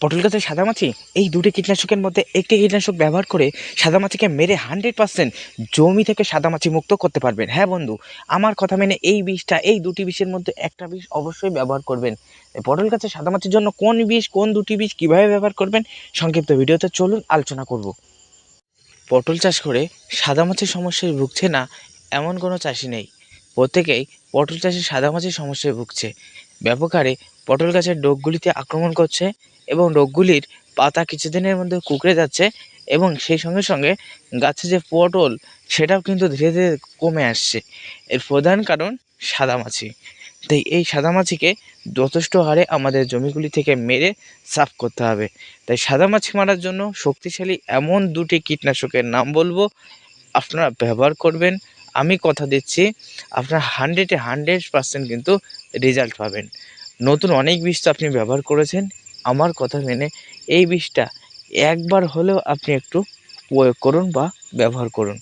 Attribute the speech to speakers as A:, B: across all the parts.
A: পটল গাছের সাদামাছি? এই দুটি কীটনাশকের মধ্যে একটি কীটনাশক ব্যবহার করে সাদামাছিকে মেরে হান্ড্রেড পার্সেন্ট জমি থেকে সাদামাছি মুক্ত করতে পারবেন। হ্যাঁ বন্ধু, আমার কথা মেনে এই বিষটা, এই দুটি বিষের মধ্যে একটা বিষ অবশ্যই ব্যবহার করবেন। পটল গাছের সাদামাছির জন্য কোন বিষ, কোন দুটি বিষ কীভাবে ব্যবহার করবেন, সংক্ষিপ্ত ভিডিওতে চলুন আলোচনা করব। পটল চাষ করে সাদামাছির সমস্যায় ভুগছে না এমন কোনো চাষি নেই। প্রত্যেকেই পটল চাষে সাদামাছির সমস্যায় ভুগছে। ব্যাপক হারে পটল গাছের ডোগগুলিতে আক্রমণ করছে এবং রোগগুলির পাতা কিছুদিনের মধ্যে কুকড়ে যাচ্ছে এবং সেই সঙ্গে সঙ্গে গাছে যে পটল, সেটাও কিন্তু ধীরে ধীরে কমে আসছে। এর প্রধান কারণ সাদামাছি। তাই এই সাদামাছিকে যথেষ্ট হারে আমাদের জমিগুলি থেকে মেরে সাফ করতে হবে। তাই সাদামাছি মারার জন্য শক্তিশালী এমন দুটি কীটনাশকের নাম বলব। আপনারা ব্যবহার করবেন আমি কথা দিচ্ছি, আপনার হান্ড্রেডে হান্ড্রেড পার্সেন্ট কিন্তু রেজাল্ট পাবেন। নতুন অনেক বিষ তো আপনি ব্যবহার করেছেন, আমার কথা মেনে এই বিষটা একবার হলেও আপনি একটু প্রয়োগ করুন বা ব্যবহার করুন।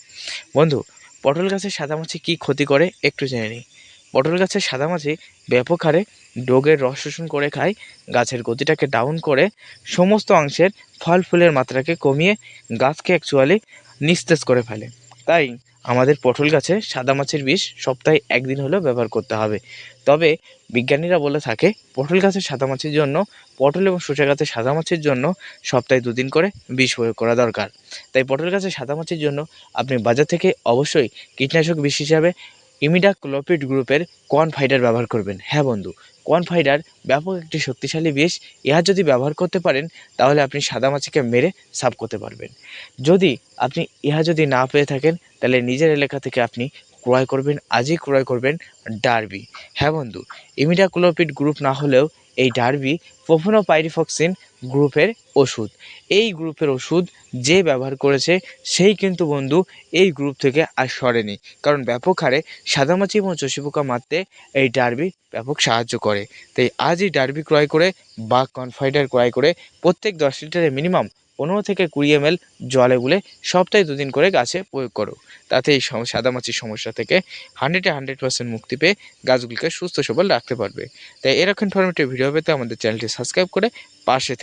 A: বন্ধু, পটল গাছের সাদামাছি কী ক্ষতি করে একটু জেনে নিই। পটল গাছের সাদামাছি ব্যাপক হারে ডোগের রস শোষণ করে খায়, গাছের গতিটাকে ডাউন করে, সমস্ত অংশের ফল ফুলের মাত্রাকে কমিয়ে গাছকে অ্যাকচুয়ালি নিস্তেজ করে ফেলে। তাই আমাদের পটল গাছে সাদা মাছের বিষ সপ্তাহে একদিন হলেও ব্যবহার করতে হবে। তবে বিজ্ঞানীরা বলে থাকে, পটল গাছের সাদা মাছের জন্য, পটল এবং শসা গাছের সাদামাছির জন্য সপ্তাহে দুদিন করে বিষ প্রয়োগ করা দরকার। তাই পটল গাছের সাদা মাছের জন্য আপনি বাজার থেকে অবশ্যই কীটনাশক বিষ হিসাবে ইমিডাক্লোপিড গ্রুপের কর্ন ফাইডার ব্যবহার করবেন। হ্যাঁ বন্ধু কর্ন ফাইডার ব্যাপক একটি শক্তিশালী বিষ। ইহা যদি ব্যবহার করতে পারেন, তাহলে আপনি সাদা মাছিকে মেরে সাফ করতে পারবেন। যদি আপনি ইহা যদি না পেয়ে থাকেন, তাহলে নিজের এলাকা থেকে আপনি ক্রয় করবেন, আজই ক্রয় করবেন ডারবি। হ্যাঁ বন্ধু ইমিডাক্লোপিড গ্রুপ না হলেও এই ডারবি পোফোনোপাইরিফক্সিন গ্রুপের ওষুধ। এই গ্রুপের ওষুধ যে ব্যবহার করেছে, সেই কিন্তু বন্ধু এই গ্রুপ থেকে আর সরেনি। কারণ ব্যাপক হারে সাদামাছি এবং চষি পোকা মারতে এই ডারবি ব্যাপক সাহায্য করে। তাই আজই ডার্বি ক্রয় করে বা কনফাইডার ক্রয় করে প্রত্যেক দশ লিটারে মিনিমাম পনেরো থেকে কুড়ি এম এল জলে গুলে সপ্তাহে দুদিন করে গাছে প্রয়োগ করো। তাতে এই সাদামাছির সমস্যা থেকে হান্ড্রেডে হান্ড্রেড পার্সেন্ট মুক্তি পেয়ে গাছগুলিকে সুস্থ সবল রাখতে পারবে। তাই এরকম ইনফরমেটিভ ভিডিও পেতে আমাদের চ্যানেলটি সাবস্ক্রাইব করে পাশে